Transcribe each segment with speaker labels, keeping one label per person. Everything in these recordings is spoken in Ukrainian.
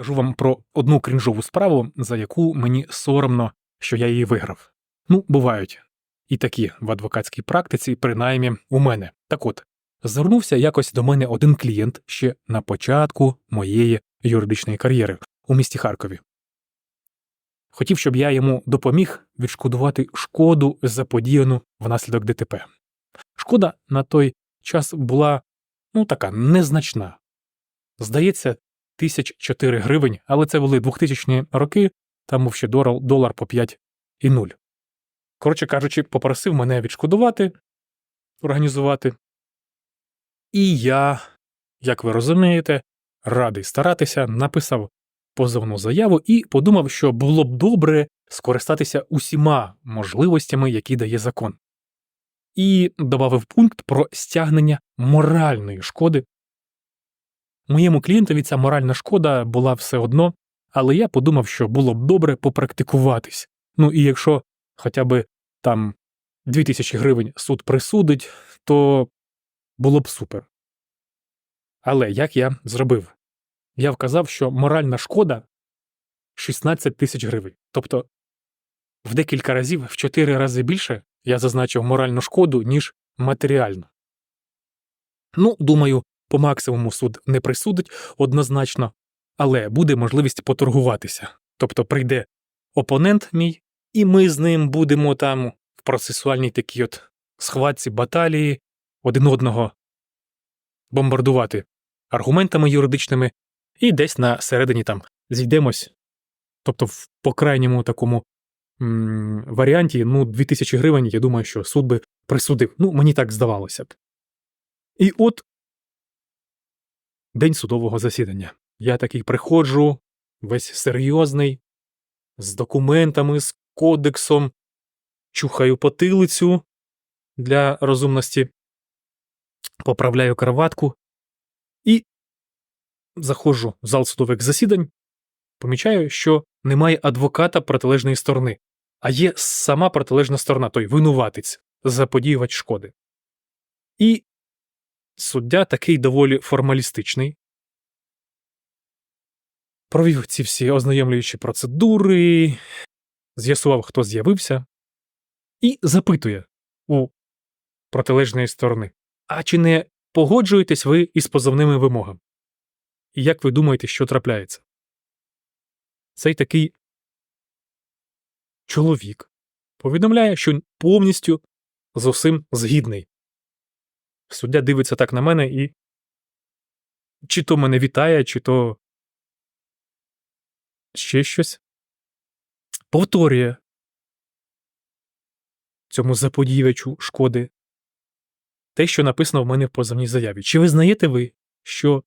Speaker 1: Кажу вам про одну крінжову справу, за яку мені соромно, що я її виграв. Ну, бувають і такі в адвокатській практиці, принаймні у мене. Так от, звернувся якось до мене один клієнт ще на початку моєї юридичної кар'єри у місті Харкові. Хотів, щоб я йому допоміг відшкодувати шкоду заподіяну внаслідок ДТП. Шкода на той час була ну така незначна. Здається, тисяч чотири гривень, але це були 2000 роки, там був ще долар, долар по 5 і 0. Коротше кажучи, попросив мене відшкодувати, організувати. І я, як ви розумієте, радий старатися, написав позовну заяву і подумав, що було б добре скористатися усіма можливостями, які дає закон. І додав пункт про стягнення моральної шкоди. Моєму клієнтові ця моральна шкода була все одно, але я подумав, що було б добре попрактикуватись. Ну і якщо хоча б там 2000 гривень суд присудить, то було б супер. Але як я зробив? Я вказав, що моральна шкода 16 тисяч гривень. Тобто в декілька разів, в 4 рази більше я зазначив моральну шкоду, ніж матеріальну. Ну, думаю, по максимуму суд не присудить однозначно, але буде можливість поторгуватися. Тобто прийде опонент мій, і ми з ним будемо там в процесуальній такій от схватці баталії один одного бомбардувати аргументами юридичними, і десь на середині там зійдемось. Тобто, в по крайньому такому м варіанті, ну, 2000 гривень, я думаю, що суд би присудив. Ну, мені так здавалося б. І от день судового засідання. Я такий приходжу, весь серйозний, з документами, з кодексом, чухаю потилицю для розумності, поправляю краватку і заходжу в зал судових засідань, помічаю, що немає адвоката протилежної сторони, а є сама протилежна сторона, той винуватець, заподіювач шкоди. І суддя такий доволі формалістичний. Провів ці всі ознайомлюючі процедури, з'ясував, хто з'явився, і запитує у протилежної сторони: А чи не погоджуєтесь ви із позовними вимогами? І як ви думаєте, що трапляється? Цей такий чоловік повідомляє, що повністю з усім згідний. Суддя дивиться так на мене і чи то мене вітає, чи то ще щось. Повторює цьому заподіювачу шкоди те, що написано в мене в позовній заяві. Чи визнаєте ви, що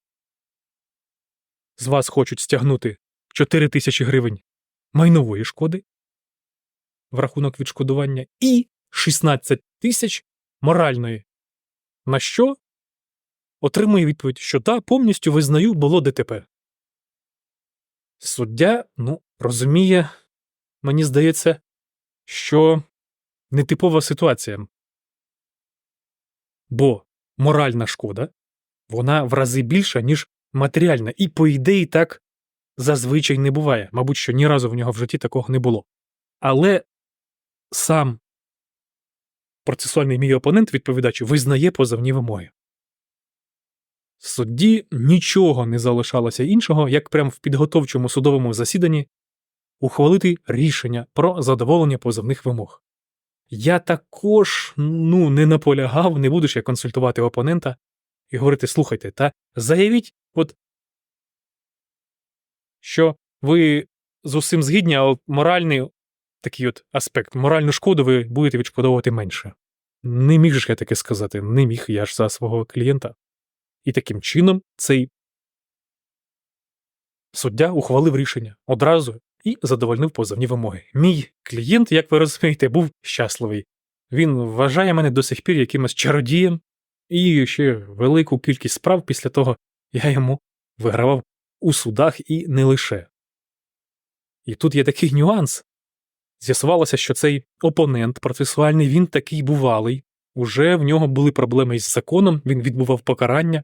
Speaker 1: з вас хочуть стягнути 4 тисячі гривень майнової шкоди в рахунок відшкодування і 16 тисяч моральної? На що отримує відповідь, що та повністю визнаю, було ДТП. Суддя, ну, розуміє, мені здається, що нетипова ситуація. Бо моральна шкода вона в рази більша, ніж матеріальна, і, по ідеї, так зазвичай не буває. Мабуть, що ні разу в нього в житті такого не було. Але сам процесуальний мій опонент, відповідач, визнає позовні вимоги. Судді нічого не залишалося іншого, як прямо в підготовчому судовому засіданні ухвалити рішення про задоволення позовних вимог. Я також ну, не наполягав, не буду ще консультувати опонента і говорити: слухайте, та заявіть, от, що ви з усім згідні, а моральний такий от аспект, моральну шкоду ви будете відшкодовувати менше. Не міг же я таке сказати, не міг я ж за свого клієнта. І таким чином цей суддя ухвалив рішення одразу і задовольнив позовні вимоги. Мій клієнт, як ви розумієте, був щасливий. Він вважає мене до сих пір якимось чародієм, і ще велику кількість справ після того я йому вигравав у судах і не лише. І тут є такий нюанс. З'ясувалося, що цей опонент процесуальний, він такий бувалий, уже в нього були проблеми із законом, він відбував покарання.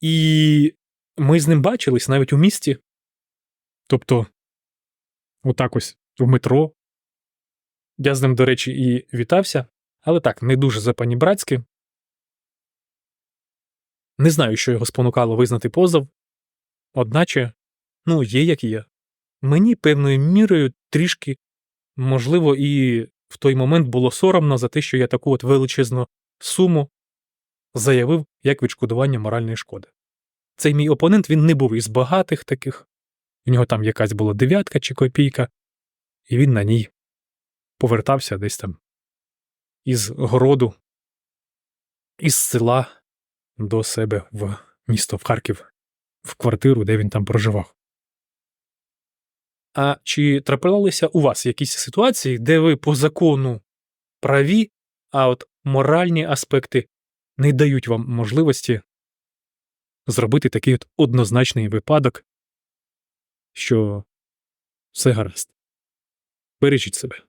Speaker 1: І ми з ним бачились навіть у місті. Тобто, отак ось в метро. Я з ним, до речі, і вітався, але так, не дуже запанібратськи. Не знаю, що його спонукало визнати позов. Одначе, ну, є як є. Мені певною мірою трішки, можливо, і в той момент було соромно за те, що я таку от величезну суму заявив як відшкодування моральної шкоди. Цей мій опонент він не був із багатих таких, у нього там якась була дев'ятка чи копійка, і він на ній повертався десь там із городу, із села до себе в місто в Харків, в квартиру, де він там проживав. А чи траплялися у вас якісь ситуації, де ви по закону праві, а от моральні аспекти не дають вам можливості зробити такий от однозначний випадок, що все гаразд. Бережіть себе.